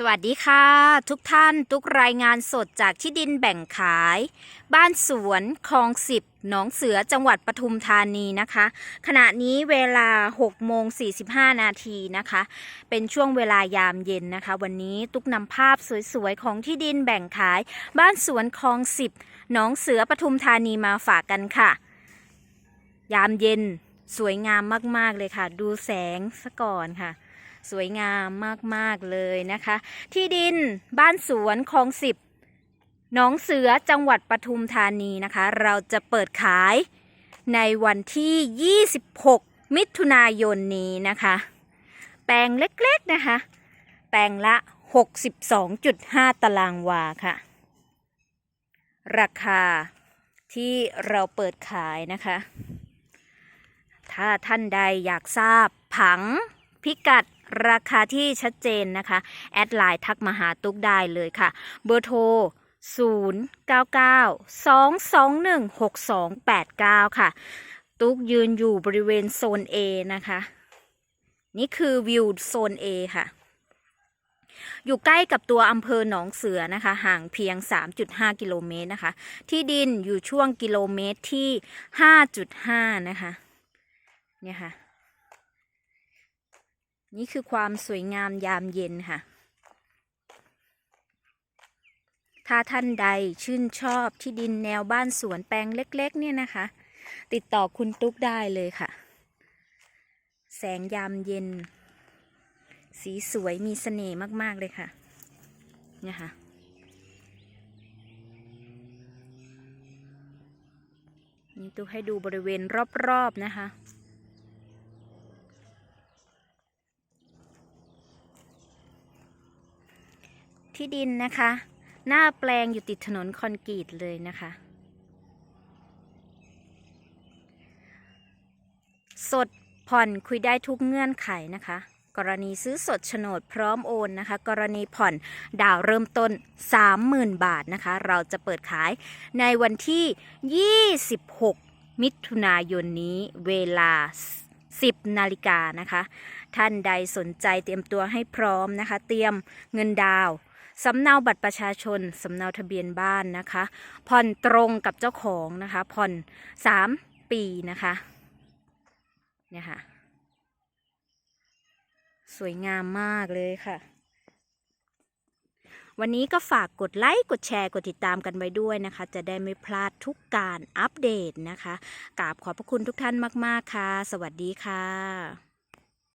สวัสดีค่ะ ทุกท่านทุกรายงานสดจากที่ดินแบ่งขาย บ้านสวนคลองสิบหนองเสือจังหวัดปทุมธานีนะคะ ขณะนี้เวลา6โมง45 นาทีนะคะ เป็นช่วงเวลายามเย็นนะคะ วันนี้ตุกนำภาพสวยๆ ของที่ดินแบ่งขาย บ้านสวนคลองสิบหนองเสือปทุมธานีมาฝากกันค่ะ ยามเย็นสวยงามมากๆเลยค่ะ ดูแสงซะก่อนค่ะ สวยงามมาก ๆ เลยนะคะ ที่ดินบ้านสวนคลองสิบหนองเสือจังหวัดปทุมธานีนะคะ เราจะเปิดขายในวันที่ 26 มิถุนายนนี้นะคะ แปลงเล็ก ๆ นะคะ แปลงละ 62.5 ตารางวาค่ะ ราคาที่เราเปิดขายนะคะ ถ้าท่านใดอยากทราบผังพิกัด ราคาที่ชัดเจนนะคะ แอดไลน์ทักมาหาตุ๊กได้เลยค่ะ เบอร์โทร 0 9 9 2 2 1 6 2 8 9 ค่ะ ตุ๊กยืนอยู่บริเวณโซน A นะคะ นี่คือวิวโซน A ค่ะ อยู่ใกล้กับตัวอำเภอหนองเสือนะคะ ห่างเพียง 3.5 กิโลเมตรนะคะ ที่ดินอยู่ช่วงกิโลเมตรที่ 5.5 นะคะ เนี่ยค่ะ นี่คือความสวยงามยามเย็นค่ะ ถ้าท่านใดชื่นชอบที่ดินแนวบ้านสวนแปลงเล็ก ๆ เนี่ยนะคะ ติดต่อคุณตุ๊กได้เลยค่ะ แสงยามเย็น สีสวยมีเสน่ห์มาก ๆ เลยค่ะเนี่ยค่ะนี่ตุ๊กให้ดูบริเวณรอบ ๆ นะคะ ที่ดินนะคะ หน้าแปลงอยู่ติดถนนคอนกรีตเลยนะคะ สดผ่อนคุยได้ทุกเงื่อนไขนะคะ กรณีซื้อสดโฉนดพร้อมโอนนะคะ กรณีผ่อนดาวเริ่มต้น 30,000 บาทนะคะ เราจะเปิดขายในวันที่ 26 มิถุนายนนี้เวลา10นาฬิกานะคะ ท่านใดสนใจเตรียมตัวให้พร้อมนะคะ เตรียมเงินดาว สำเนาบัตรประชาชน สำเนาทะเบียนบ้านนะคะ ผ่อนตรงกับเจ้าของนะคะ ผ่อน3ปีนะคะเนี่ยค่ะ สวยงามมากเลยค่ะ วันนี้ก็ฝากกดไลค์ กดแชร์ กดติดตามกันไว้ด้วยนะคะ จะได้ไม่พลาดทุกการอัปเดตนะคะกราบขอบพระคุณทุกท่านมาก ๆ ค่ะ สวัสดีค่ะ